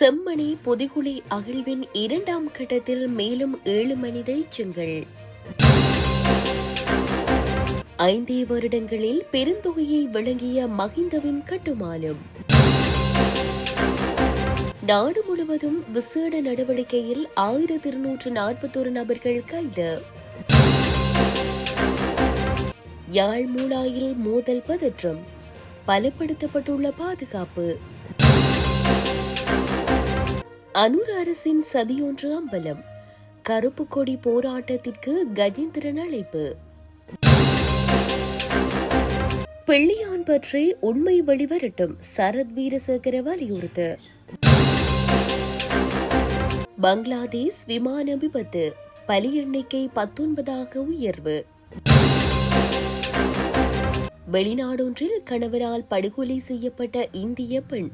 செம்மணி புதுகுழி அகழ்வின் இரண்டாம் கட்டத்தில் மேலும் ஏழு மனித எச்சங்கள். ஐந்தே வருடங்களில் பெருந்தொகையை வழங்கிய மகிந்தவின் கட்டுமானம். நாடு முழுவதும் விசேட நடவடிக்கையில் ஆயிரத்தி இருநூற்று நாற்பத்தொரு நபர்கள் கைது. யாழ் மூளாயில் மோதல் பதற்றம். பலப்படுத்தப்பட்டுள்ள பாதுகாப்பு. அனுர் அரசின் சதியொன்று அம்பலம். கருப்பு கொடி போராட்டத்திற்கு கஜேந்திரன் அழைப்பு. பிள்ளையான் பற்றி உண்மை வெளிவரட்டும் சரத் வீரசேகர வலியுறுத்து. பங்களாதேஷ் விமான விபத்து பலி எண்ணிக்கை பத்தொன்பதாக உயர்வு. வெளிநாடொன்றில் கணவரால் படுகொலை செய்யப்பட்ட இந்திய பெண்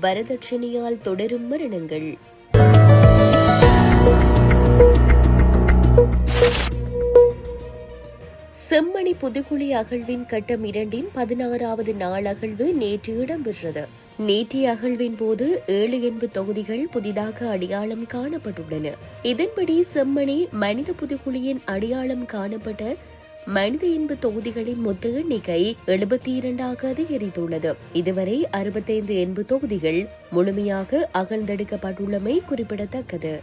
வரதட்சணையால் தொடரும் மரணங்கள். செம்மணி புதுகுழி அகழ்வின் கட்டம் இரண்டின் பதினாறாவது நாள் அகழ்வு நேற்று இடம்பெற்றது. நேற்றைய அகழ்வின் போது ஏழு எண்பு தொகுதிகள் புதிதாக அடையாளம் காணப்பட்டுள்ளன. இதன்படி செம்மணி மனித புதுகுழியின் அடையாளம் காணப்பட்ட மனித இன்பு தொகுதிகளின் மொத்த எண்ணிக்கை எழுபத்தி இரண்டாக அதிகரித்துள்ளது. இதுவரை அறுபத்தைந்து இன்பு தொகுதிகள் முழுமையாக அகழ்ந்தெடுக்கப்பட்டுள்ளமை குறிப்பிடத்தக்கது.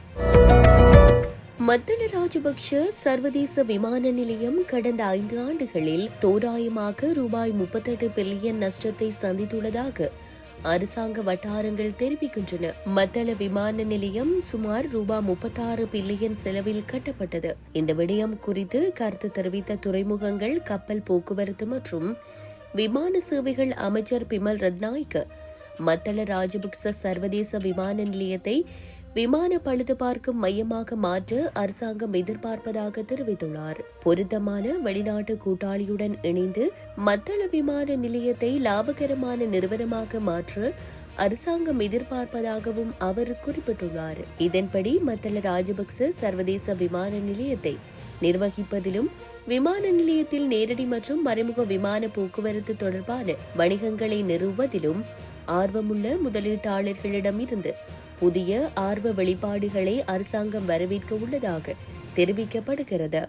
மத்தள ராஜபக்ஷ சர்வதேச விமான நிலையம் கடந்த ஐந்து ஆண்டுகளில் தோராயமாக ரூபாய் முப்பத்தெட்டு பில்லியன் நஷ்டத்தை சந்தித்துள்ளதாக அரசாங்க வட்டாரங்கள் தெரிவிக்கின்றன. மத்தள விமான நிலையம் சுமார் ரூபாய் முப்பத்தாறு பில்லியன் செலவில் கட்டப்பட்டது. இந்த விடயம் குறித்து கருத்து தெரிவித்த துறைமுகங்கள் கப்பல் போக்குவரத்து மற்றும் விமான சேவைகள் அமைச்சர் பிமல் ரத்நாய்க்கு மத்தள ராஜபக்ச சர்வதேச விமான நிலையத்தை விமான பழுது பார்க்கும் மையமாக மாற்ற அரசாங்கம் எதிர்பார்ப்பதாக தெரிவித்துள்ளார். பொருத்தமான வெளிநாட்டு கூட்டாளியுடன் இணைந்து மத்தள விமான நிலையத்தை லாபகரமான நிறுவனமாக மாற்ற அரசாங்கம் எதிர்பார்ப்பதாகவும் அவர் குறிப்பிட்டுள்ளார். இதன்படி மத்தள ராஜபக்ச சர்வதேச விமான நிலையத்தை நிர்வகிப்பதிலும் விமான நிலையத்தில் நேரடி மற்றும் மறைமுக விமான போக்குவரத்து தொடர்பான வணிகங்களை நிறுவுவதிலும் ஆர்வமுள்ள முதலீட்டாளர்களிடமிருந்து புதிய ஆர்வ வெளிப்பாடுகளை அரசாங்கம் வரவேற்க உள்ளதாக தெரிவிக்கப்படுகிறது.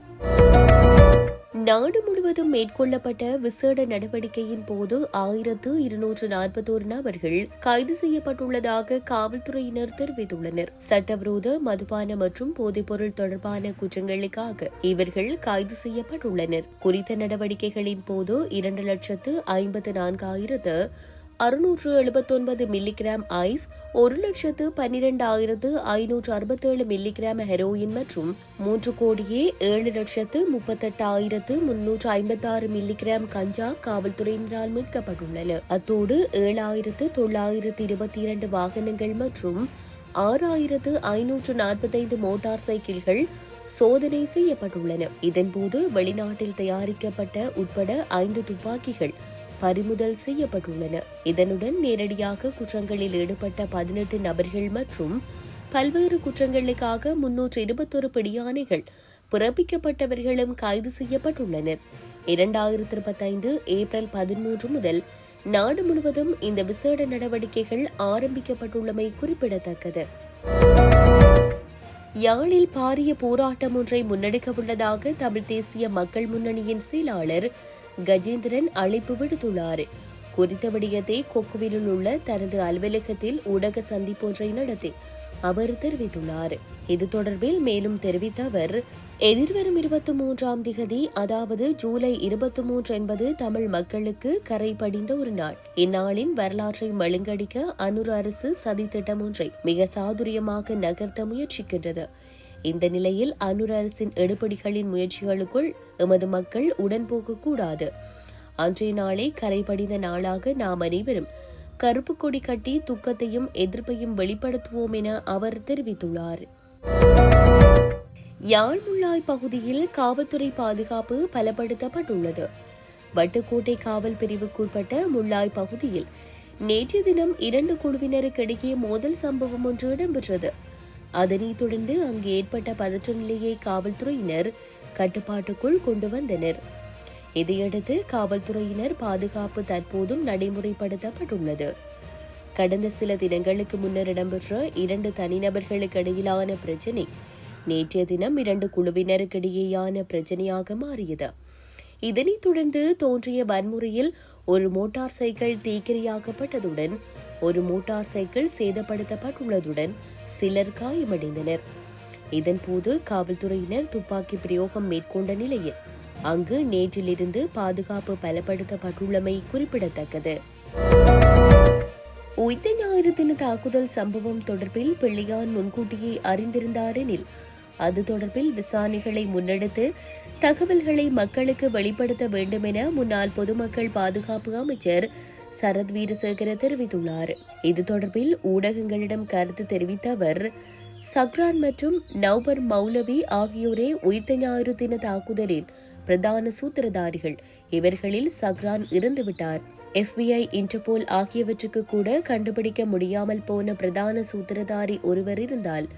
நாடு முழுவதும் மேற்கொள்ளப்பட்ட விசேட நடவடிக்கையின் போது ஆயிரத்து இருநூற்று நாற்பத்தோரு நபர்கள் கைது செய்யப்பட்டுள்ளதாக காவல்துறையினர் தெரிவித்துள்ளனர். சட்டவிரோத மதுபான மற்றும் போதைப்பொருள் தொடர்பான குற்றங்களுக்காக இவர்கள் கைது செய்யப்பட்டுள்ளனர். குறித்த நடவடிக்கைகளின் போது இரண்டு லட்சத்து ஐம்பத்து நான்காயிரத்து அறுநூற்று எழுபத்தொன்பது மில்லிகிராம் ஐஸ் ஒரு லட்சத்து பன்னிரண்டாயிரத்து ஐநூற்று அறுபத்தேழு மில்லிகிராம் ஹெரோயின் மற்றும் மூன்று கோடியே ஏழு லட்சத்து முப்பத்தெட்டாயிரத்து முன்னூற்று ஐம்பத்தாறு மில்லிகிராம் கஞ்சா காவல்துறையினரால் மீட்கப்பட்டுள்ளன அத்தோடு ஏழாயிரத்து தொள்ளாயிரத்து இருபத்தி இரண்டு வாகனங்கள் மற்றும் ஆறாயிரத்து ஐநூற்று நாற்பத்தைந்து மோட்டார் சைக்கிள்கள் சோதனை செய்யப்பட்டுள்ளன. இதன்போது வெளிநாட்டில் தயாரிக்கப்பட்ட உட்பட ஐந்து துப்பாக்கிகள் பறிமுதல் செய்யப்பட்டுள்ளன. இதனுடன் நேரடியாக குற்றங்களில் ஈடுபட்ட பதினெட்டு நபர்கள் மற்றும் பல்வேறு குற்றங்களுக்காக முன்னூற்று இருபத்தொரு பிடியானைகள் பிறப்பிக்கப்பட்டவர்களும் கைது செய்யப்பட்டுள்ளனர். இரண்டாயிரத்தி இருபத்தைந்து ஏப்ரல் பதிமூன்று முதல் நாடு முழுவதும் இந்த விசேட நடவடிக்கைகள் ஆரம்பிக்கப்பட்டுள்ளமை குறிப்பிடத்தக்கது. யாழில் பாரிய போராட்டம் ஒன்றை முன்னெடுக்க உள்ளதாக தமிழ் தேசிய மக்கள் முன்னணியின் செயலாளர் கஜேந்திரன் அழைப்பு விடுத்துள்ளார். குறித்த விடயத்தை கொக்குவிலில் உள்ள தனது அலுவலகத்தில் ஊடக சந்திப்பொன்றை நடத்தி அவர் தெரிவித்துள்ளார். இது தொடர்பில் மேலும் தெரிவித்த அவர் எதிர்வரும் இருபத்தி மூன்றாம் திகதி அதாவது ஜூலை இருபத்தி மூன்று என்பது தமிழ் மக்களுக்கு கரை படிந்த ஒரு நாள். இந்நாளின் வரலாற்றை மழுங்கடிக்க அனுர் அரசு சதித்திட்டம் ஒன்றை மிக சாதுரியமாக நகர்த்த முயற்சிக்கின்றது. இந்த நிலையில் அனுர் அரசின் எடுபடிகளின் முயற்சிகளுக்குள் எமது மக்கள் உடன் போகக்கூடாது. அன்றைய நாளை கரைபடிந்த நாளாக நாம் அனைவரும் கருப்பு கொடி கட்டி துக்கத்தையும் எதிர்ப்பையும் வெளிப்படுத்துவோம் என அவர் தெரிவித்துள்ளார். யாழ்முள்ளாய் பகுதியில் காவல்துறை பாதுகாப்பு பலப்படுத்தப்பட்டுள்ளது. வட்டுக்கோட்டை காவல் பிரிவுக்குட்பட்ட முள்ளாய் பகுதியில் நேற்றைய தினம் இரண்டு குழுவினருக்கிடையே மோதல் சம்பவம் ஒன்று இடம்பெற்றது. அதனைத் தொடர்ந்து அங்கு ஏற்பட்ட பதற்ற நிலையை காவல்துறையினர் கட்டுப்பாட்டுக்குள் கொண்டு வந்தனர். இதையடுத்து காவல்துறையினர் பாதுகாப்பு தற்போதும் நடைமுறைப்படுத்தப்பட்டுள்ளது. கடந்த சில தினங்களுக்கு முன்னர் இடம்பெற்ற இரண்டு தனிநபர்களுக்கு இடையிலான பிரச்சினை நேற்றைய தினம் இரண்டு குழுவினருக்கிடையேயான பிரச்சனையாக மாறியது. இதனைத் தொடர்ந்து தோன்றிய வன்முறையில் ஒரு மோட்டார் சைக்கிள் தீக்கிரையாக்கப்பட்டதுடன் ஒரு மோட்டார் சைக்கிள் சேதப்படுத்தப்பட்டுள்ளதுடன் சிலர் காயமடைந்தனர். இதன்போது காவல்துறையினர் துப்பாக்கி பிரயோகம் மேற்கொண்ட நிலையில் அங்கு நேற்றிலிருந்து பாதுகாப்பு பலப்படுத்தப்பட்டுள்ளமை குறிப்பிடத்தக்கது. உயிர்த்த ஞாயிறு தின தாக்குதல் சம்பவம் தொடர்பில் பிள்ளையான் முன்கூட்டியே அறிந்திருந்தாரெனில் அது தொடர்பில் விசாரணைகளை முன்னெடுத்து தகவல்களை மக்களுக்கு வெளிப்படுத்த வேண்டும் என முன்னாள் பொதுமக்கள் பாதுகாப்பு அமைச்சர் சரத் வீரசேகர தெரிவித்துள்ளார். இது தொடர்பில் ஊடகங்களிடம் கருத்து தெரிவித்த அவர் சக்ரான் மற்றும் நவ்பர் மௌலவி ஆகியோரே உயிர்த்த ஞாயிறு தின தாக்குதலின் பிரதான சூத்திரதாரிகள். இவர்களில் சக்ரான் இறந்துவிட்டார். எஃபிஐ இன்டர்போல் ஆகியவற்றுக்கு கூட கண்டுபிடிக்க முடியாமல் போன பிரதான சூத்திரதாரி ஒருவர் இருந்தால்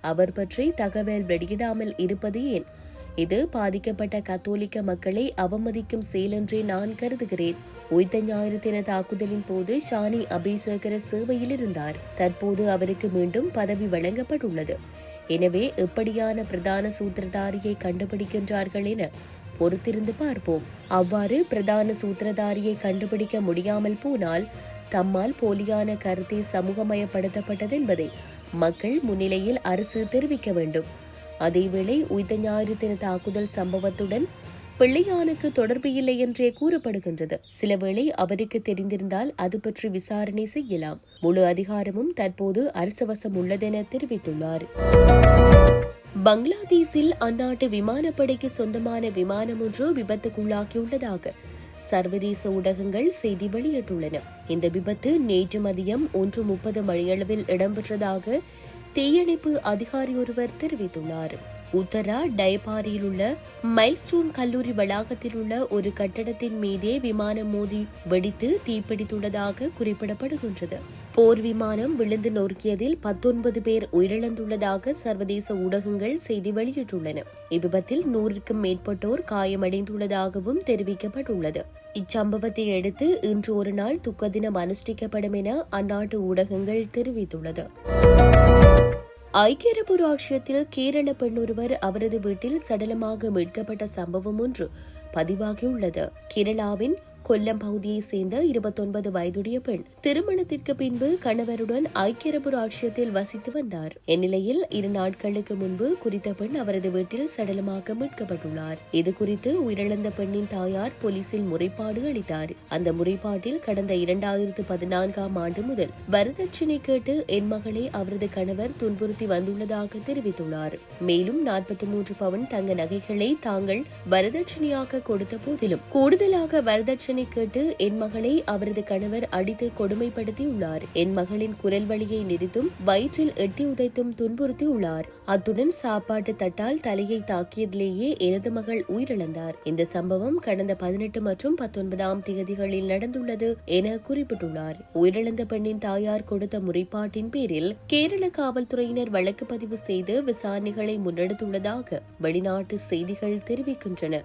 அவர் பற்றி தகவல் வெளியிடாமல் இருப்பது ஏன்? இது பாதிக்கப்பட்ட கத்தோலிக்க மக்களை அவமதிக்கும் செயல் என்றே நான் கருதுகிறேன். உய்த ஞாயிறு தின தாக்குதலின் போது ஷானி அபிசேகர சேவையில் இருந்தார் தற்போது அவருக்கு மீண்டும் பதவி வழங்கப்பட்டுள்ளது. எனவே எப்படியான பிரதான சூத்திரதாரியை கண்டுபிடிக்கின்றார்கள் என பொறுத்திருந்து பார்ப்போம். அவ்வாறு பிரதான சூத்திரதாரியை கண்டுபிடிக்க முடியாமல் போனால் தம்மால் போலியான கருத்தை சமூகமயப்படுத்தப்பட்டது என்பதை மக்கள் முன்னிலையில் அரசு தெரிவிக்க வேண்டும். அதேவேளை உய்த ஞாயிறு தின தாக்குதல் சம்பவத்துடன் பிள்ளையானுக்கு தொடர்பு இல்லை என்றே கூறப்படுகின்றது. சிலவேளை அவருக்கு தெரிந்திருந்தால் அது பற்றி விசாரணை செய்யலாம். முழு அதிகாரமும் தற்போது அரசவசம் உள்ளதென தெரிவித்துள்ளார். பங்களாதேஷில் அந்நாட்டு விமானப்படைக்கு சொந்தமான விமானம் ஒன்று விபத்துக்குள்ளாகியுள்ளதாக சர்வதேச ஊடகங்கள் செய்தி வெளியிட்டுள்ளன. இந்த விபத்து நேற்று மதியம் ஒன்று முப்பது மணியளவில் இடம்பெற்றதாக தீயணைப்பு அதிகாரி ஒருவர் தெரிவித்துள்ளார். உத்தரா டைபாரியில் உள்ள மைல்ஸ்டோன் கல்லூரி வளாகத்தில் உள்ள ஒரு கட்டடத்தின் மீதே விமானம் மோதி வெடித்து தீப்பிடித்துள்ளதாக குறிப்பிடப்படுகின்றது. போர் விமானம் விழுந்து நொறுக்கியதில் பத்தொன்பது பேர் உயிரிழந்துள்ளதாக சர்வதேச ஊடகங்கள் செய்தி வெளியிட்டுள்ளன. இவ்விபத்தில் நூறுக்கும் மேற்பட்டோர் காயமடைந்துள்ளதாகவும் தெரிவிக்கப்பட்டுள்ளது. இச்சம்பவத்தை அடுத்து இன்று ஒரு நாள் துக்க தினம் அனுஷ்டிக்கப்படும் என அந்நாட்டு ஊடகங்கள் தெரிவித்துள்ளது. ஐக்கிய அரபு ராஷ்டிரத்தில் கேரள பெண்ணொருவர் அவரது வீட்டில் சடலமாக மீட்கப்பட்ட சம்பவம் ஒன்று பதிவாகியுள்ளது. கேரளாவின் கொல்லம் பகுதியைச் சேர்ந்த இருபத்தொன்பது வயதுடைய பெண் திருமணத்திற்கு பின்பு கணவருடன் ஐக்கிய அரபு ராஜ்யத்தில் வசித்து வந்தார். இந்நிலையில் இரு நாட்களுக்கு முன்பு குறித்த பெண் அவரது வீட்டில் சடலமாக மீட்கப்பட்டுள்ளார். இது குறித்து உயிரிழந்த பெண்ணின் தாயார் போலீசில் முறைப்பாடு அளித்தார். அந்த முறைப்பாட்டில் கடந்த இரண்டாயிரத்து பதினான்காம் ஆண்டு முதல் வரதட்சணை கேட்டு என் மகளை அவரது கணவர் துன்புறுத்தி வந்துள்ளதாக தெரிவித்துள்ளார். மேலும் நாற்பத்தி மூன்று பவன் தங்க நகைகளை தாங்கள் வரதட்சணையாக கொடுத்த போதிலும் கூடுதலாக வரதட்சணை தண்டனை கேட்டு என் மகளை அவரது கணவர் அடித்து கொடுமைப்படுத்தியுள்ளார். என் மகளின் குரல் வழியை நெறித்தும் வயிற்றில் எட்டி உதைத்தும் துன்புறுத்தியுள்ளார். அத்துடன் சாப்பாட்டு தட்டால் தலையை தாக்கியதிலேயே எனது மகள் உயிரிழந்தார். இந்த சம்பவம் கடந்த பதினெட்டு மற்றும் பத்தொன்பதாம் தேதிகளில் நடந்துள்ளது என குறிப்பிட்டுள்ளார். உயிரிழந்த பெண்ணின் தாயார் கொடுத்த முறைப்பாட்டின் பேரில் கேரள காவல்துறையினர் வழக்கு பதிவு செய்து விசாரணைகளை முன்னெடுத்துள்ளதாக வெளிநாட்டு செய்திகள் தெரிவிக்கின்றன.